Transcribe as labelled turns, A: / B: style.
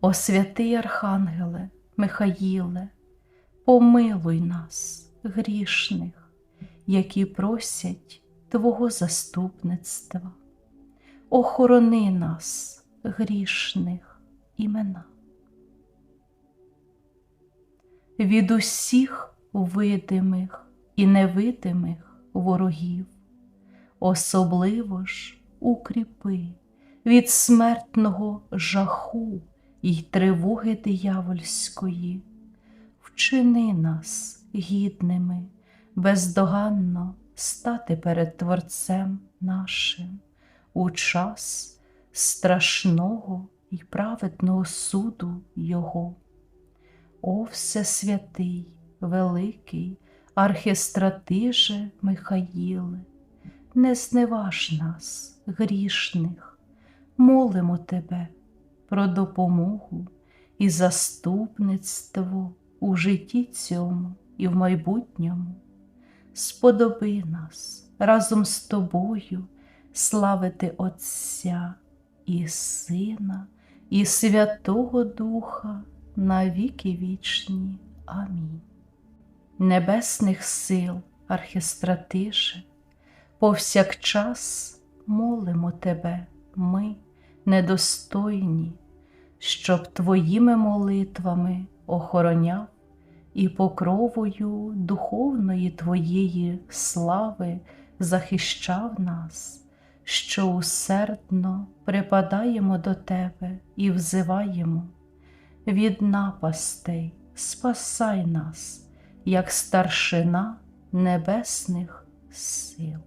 A: О святий Архангеле, Михаїле, помилуй нас, грішних, які просять Твого заступництва. Охорони нас, грішних імена. Від усіх видимих і невидимих ворогів, особливо ж укріпи від смертного жаху й тривоги диявольської, вчини нас гідними, бездоганно стати перед Творцем нашим у час страшного і праведного суду Його. О Всесвятий, великий, архістратиже Михаїле, не зневаж нас, грішних, молимо Тебе про допомогу і заступництво у житті цьому і в майбутньому. Сподоби нас разом з Тобою славити Отця і Сина, і Святого Духа на віки вічні. Амінь. Небесних сил, архістратише, повсякчас молимо Тебе, ми, недостойні, щоб Твоїми молитвами охороняв і покровою духовної Твоєї слави захищав нас, що усердно припадаємо до Тебе і взиваємо. Від напастей спасай нас, як старшина небесних сил.